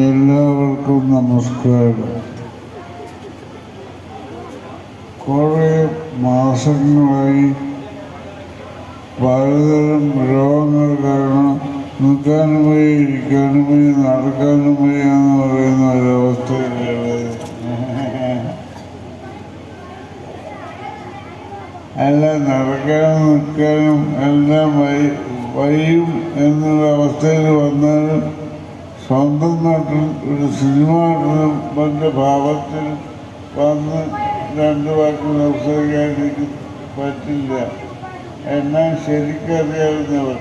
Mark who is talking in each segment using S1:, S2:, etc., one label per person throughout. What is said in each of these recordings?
S1: എല്ലാവർക്കും നമസ്കാരം. കുറേ മാസങ്ങളായി പലതരം രോഗങ്ങൾ കാരണം നിൽക്കാനും വയ്യ ഇരിക്കാനും വയ്യ നടക്കാനും വയ്യ എന്ന് പറയുന്ന ഒരവസ്ഥയിലുള്ളത് അല്ല നടക്കാനും നിൽക്കാനും എല്ലാം വൈ വയ്യും എന്നൊരവസ്ഥയിൽ വന്നാലും സ്വന്തം നാട്ടിൽ ഒരു സിനിമ നടന്റെ ഭാവത്തിൽ വന്ന് രണ്ട് വാക്ക് സംസാരിക്കാൻ എനിക്ക് പറ്റില്ല. എന്നാൽ ശരിക്കറിയാവുന്നവർ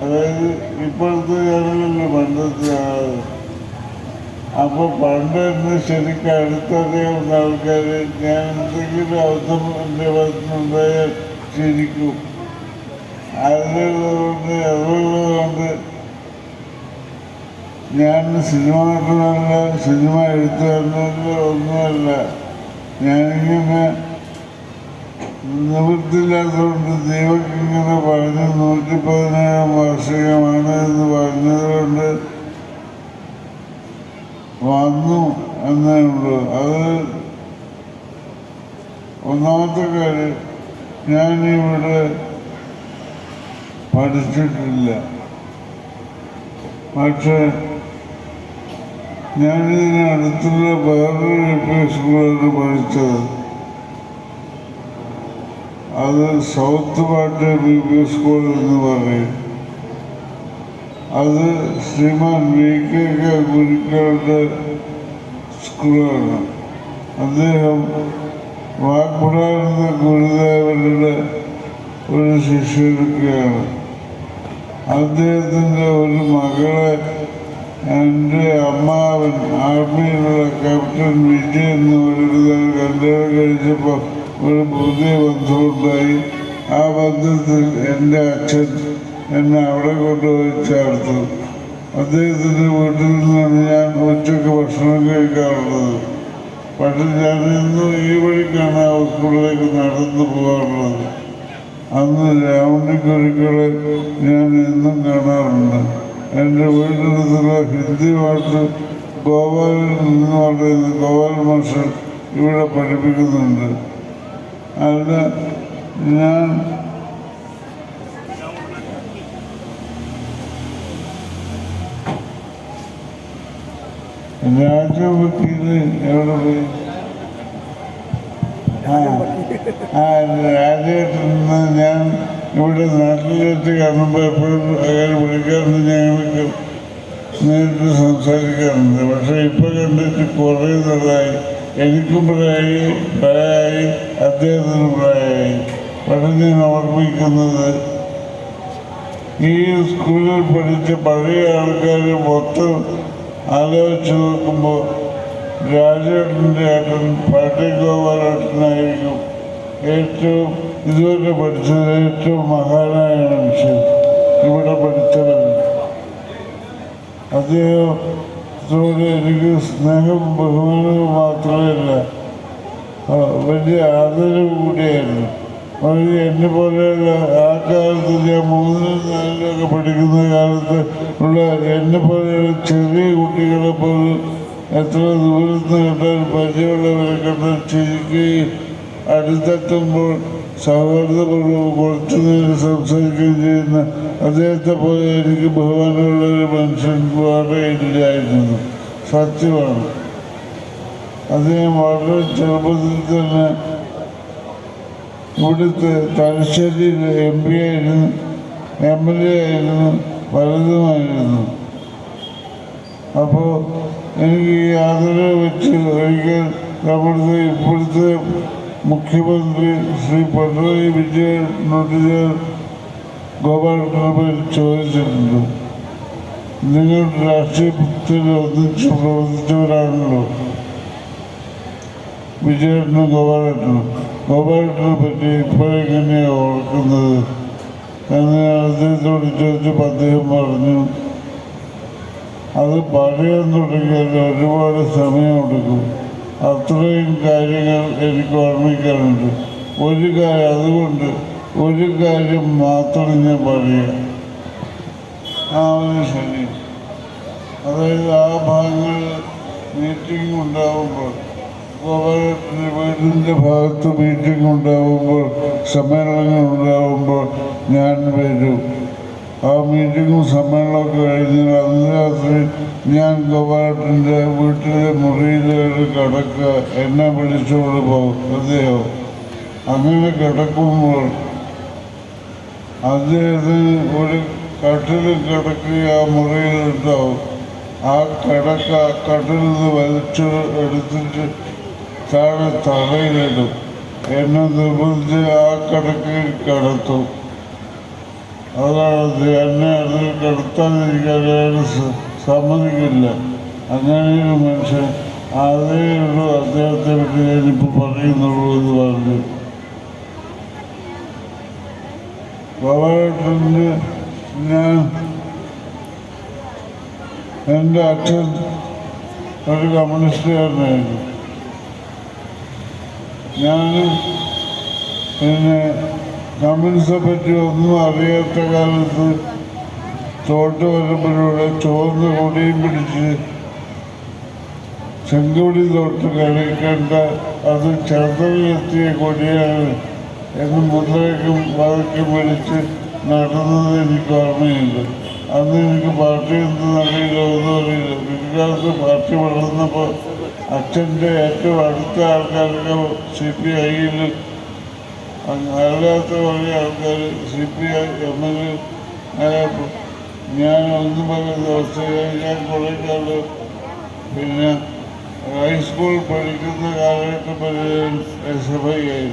S1: അതായത് ഇപ്പോഴത്തെ കാലങ്ങളിൽ പണ്ടത്തെ ആളുകൾ അപ്പോൾ പണ്ട് എന്നെ ശരിക്കും അടുത്തറിയാവുന്ന ആൾക്കാർ ഞാൻ എന്തെങ്കിലും അവസരം എന്റെ ഭാഗത്തുനിന്നുണ്ടായാൽ ശരിക്കും. അതിലുള്ളതുകൊണ്ട് അറിവുള്ളതുകൊണ്ട് ഞാൻ സിനിമ നടനല്ല സിനിമ എഴുത്തുകാരനല്ല ഒന്നുമല്ല. ഞാനിങ്ങനെ നിവൃത്തിയില്ലാത്തതുകൊണ്ട് ദൈവം ഇങ്ങനെ പറഞ്ഞു നൂറ്റി പതിനേഴാം വാർഷികമാണ് എന്ന് പറഞ്ഞതുകൊണ്ട് വന്നു എന്നേ ഉള്ളൂ. അത് ഒന്നാമത്തെ കാര്യം ഞാനിവിടെ പഠിച്ചിട്ടില്ല. പക്ഷേ ഞാനിതിന് അടുത്തുള്ള വേറൊരു എൽ പി സ്കൂളിലാണ് പഠിച്ചത് അത് സൗത്ത് പാട്ട് ബി പി സ്കൂൾ എന്ന് പറയും. അത് ശ്രീമാൻ വി കെ കെ ഗുരുക്കളുടെ സ്കൂളാണ്. അദ്ദേഹം വാഗ്ഭടാനന്ദ ഗുരുദേവരുടെ ഒരു ശിഷ്യടുക്കുകയാണ് അദ്ദേഹത്തിന്റെ ഒരു മകളെ എന്റെ അമ്മാവൻ ആർമിയിലുള്ള ക്യാപ്റ്റൻ വിജയ് എന്ന് പറയുന്നത് കല്യാണം കഴിച്ചപ്പോൾ ഒരു പുതിയ ബന്ധമുണ്ടായി. ആ ബന്ധത്തിൽ എന്റെ അച്ഛൻ എന്നെ അവിടെ കൊണ്ടുപോയി ചേർത്തു. അദ്ദേഹത്തിന്റെ വീട്ടിൽ നിന്നാണ് ഞാൻ ഉച്ചയ്ക്ക് ഭക്ഷണം കഴിക്കാറുള്ളത്. പക്ഷെ ഞാൻ ഇന്നും ഈ വഴിക്കാണ് ആ സ്കൂളിലേക്ക് നടന്നു പോകാറുള്ളത്. അന്ന് രാവണിക്കൊരുക്കളെ ഞാൻ എന്നും കാണാറുണ്ട്. എന്റെ വീട്ടിലുള്ള ഹിന്ദി പാട്ട് ഗോവയിൽ നിന്ന് പറയുന്ന ഗോപാൽ മാസ്റ്റർ ഇവിടെ പഠിപ്പിക്കുന്നുണ്ട്. അല്ല ഞാൻ രാജവക്കീൽ എവിടെ പോയി? ആ രാജേട്ടൻ ഞാൻ ഇവിടെ നാട്ടിലെത്തി കാണുമ്പോൾ എപ്പോഴും അയാൾ വിളിക്കാറുണ്ട് ഞങ്ങൾക്ക് നേരിട്ട് സംസാരിക്കാറുണ്ട്. പക്ഷേ ഇപ്പോൾ കണ്ടിട്ട് കുറേ നാളായി. എനിക്കും പ്രായമായി പ്രായമായി അദ്ദേഹത്തിന് പ്രായമായി. പക്ഷെ ഞാൻ ഓർമ്മിക്കുന്നത് ഈ സ്കൂളിൽ പഠിച്ച പഴയ ആൾക്കാർ മൊത്തം ആലോചിച്ച് നോക്കുമ്പോൾ രാജേട്ടന്റെ ഏട്ടൻ പാട്ടി ഗോപാലേട്ടനായിരിക്കും ഏറ്റവും ഇതുവരെ പഠിച്ചത് ഏറ്റവും മഹാനായ മനുഷ്യൻ ഇവിടെ പഠിച്ചതാണ് അദ്ദേഹത്തോട് എനിക്ക് സ്നേഹം ബഹുമാനവും മാത്രമല്ല വലിയ ആദരവ് കൂടിയായിരുന്നു. അത് എന്നെ പോലെയുള്ള ആ കാലത്ത് ഞാൻ മൂന്നിലും നാലിലൊക്കെ പഠിക്കുന്ന കാലത്ത് ഉള്ള എന്നെ പോലെയുള്ള ചെറിയ കുട്ടികളെ പോലും എത്ര ദൂരത്ത് കണ്ടാൽ പരിചയമുള്ളവരെ കണ്ടാൽ ചിരിക്കുകയും അടുത്തെത്തുമ്പോൾ സൗഹാർദ്ദപൂർവം കുറച്ചു നേരം സംസാരിക്കുകയും ചെയ്യുന്ന അദ്ദേഹത്തെ പോലെ എനിക്ക് ബഹുമാനമുള്ള ഒരു മനുഷ്യൻ വേറെ ഇല്ലായിരുന്നു. സത്യമാണ്. അദ്ദേഹം വളരെ ചെറുപ്പത്തിൽ തന്നെ ഇവിടുത്തെ തലശ്ശേരിയിൽ എം പി ആയിരുന്നു എം എൽ എ ആയിരുന്നു പലതുമായിരുന്നു അപ്പോൾ എനിക്ക് യാതൊരു വെച്ച് ഒരിക്കൽ നമ്മുടെ ഇപ്പോഴത്തെ മുഖ്യമന്ത്രി ശ്രീ പിണറായി വിജയനോട് ഞാൻ ഗോപാലകൃഷ്ണപ്പേർ ചോദിച്ചിട്ടുണ്ട് നിങ്ങൾ രാഷ്ട്രീയത്തിൽ ഒന്നിച്ച് പ്രവർത്തിച്ചവരാണല്ലോ. വിജയേട്ടനും ഗോപാലേട്ടനും ഗോപാലേട്ടനെ പറ്റി ഇപ്പോഴെങ്ങനെയാണ് ഓർക്കുന്നത്? എന്ന് അദ്ദേഹത്തോട് ചോദിച്ചപ്പോൾ അദ്ദേഹം പറഞ്ഞു അത് പറയാൻ തുടങ്ങിയാൽ ഒരുപാട് സമയമെടുക്കും. അത്രയും കാര്യങ്ങൾ എനിക്ക് ഓർമ്മിക്കാനുണ്ട്. ഒരു കാര്യം അതുകൊണ്ട് ഒരു കാര്യം മാത്രം ഞാൻ പറയാം. ആ ഒരു ശരി അതായത് ആ ഭാഗങ്ങളിൽ മീറ്റിംഗ് ഉണ്ടാവുമ്പോൾ ഗവർണറിന്റെ വീടിന്റെ ഭാഗത്ത് മീറ്റിംഗ് ഉണ്ടാവുമ്പോൾ സമ്മേളനങ്ങൾ ഉണ്ടാവുമ്പോൾ ഞാൻ വരും. ആ മീറ്റിങ്ങും സമ്മേളനമൊക്കെ കഴിഞ്ഞ് അന്ന് രാത്രി ഞാൻ ഗോപാലകൃഷ്ണന്റെ വീട്ടിലെ മുറിയിലേക്ക് കിടക്ക് എന്നെ വിളിച്ചുകൊണ്ട് പോകും അദ്ദേഹം. അങ്ങനെ കിടക്കുമ്പോൾ അദ്ദേഹത്തിന് ഒരു കട്ടിൽ കിടക്കുക ആ മുറിയിലുണ്ടാവും ആ കിടക്ക കട്ടിൽ നിന്ന് വലിച്ചു എടുത്തിട്ട് താഴെ തറയിലിടും എന്നെ നിർബന്ധിച്ച് ആ കിടക്കയിൽ കിടത്തും. അത് എന്നെ അതിൽ കിടത്താതിരിക്കാൻ അയാൾ സമ്മതിക്കില്ല. അങ്ങനെ ഒരു മനുഷ്യൻ അതേ ഉള്ളൂ അദ്ദേഹത്തെ പറ്റി ഞാനിപ്പോൾ പറയുന്നുള്ളൂ എന്ന് പറഞ്ഞു. ഗോപാലകൃഷ്ണന് ഞാൻ എന്റെ അച്ഛൻ ഒരു കമ്മ്യൂണിസ്റ്റുകാരനായിരുന്നു. ഞാൻ പിന്നെ കമ്മ്യൂണിസ്റ്റെ പറ്റി ഒന്നും അറിയാത്ത കാലത്ത് തോട്ടുവരമ്പിലൂടെ ചുവന്ന കൊടിയും പിടിച്ച് ചെങ്കുടി തൊട്ട് കഴിക്കേണ്ട അത് ചന്ദ്രനെത്തിയ കൊടിയാണ് എന്ന് മുദ്രയ്ക്കും വഴക്കും പിടിച്ച് നടന്നത് എനിക്ക് ഓർമ്മയുണ്ട്. അന്ന് എനിക്ക് പാർട്ടി എന്ത് അറിയില്ല ഒന്നും അറിയില്ല. പിൽക്കാലത്ത് പാർട്ടി വളർന്നപ്പോൾ അച്ഛന്റെ ഏറ്റവും അടുത്ത ആൾക്കാരൊക്കെ സി പി ഐയിൽ അല്ലാത്ത കുറേ ആൾക്കാർ C P I M L A ഞാൻ ഒന്നും പറയുന്ന അവസ്ഥയിൽ ഞാൻ കുറേ പിന്നെ ഹൈസ്കൂൾ പഠിക്കുന്ന കാലഘട്ടം വരെ എസ് എഫ് ഐ ആയിരുന്നു.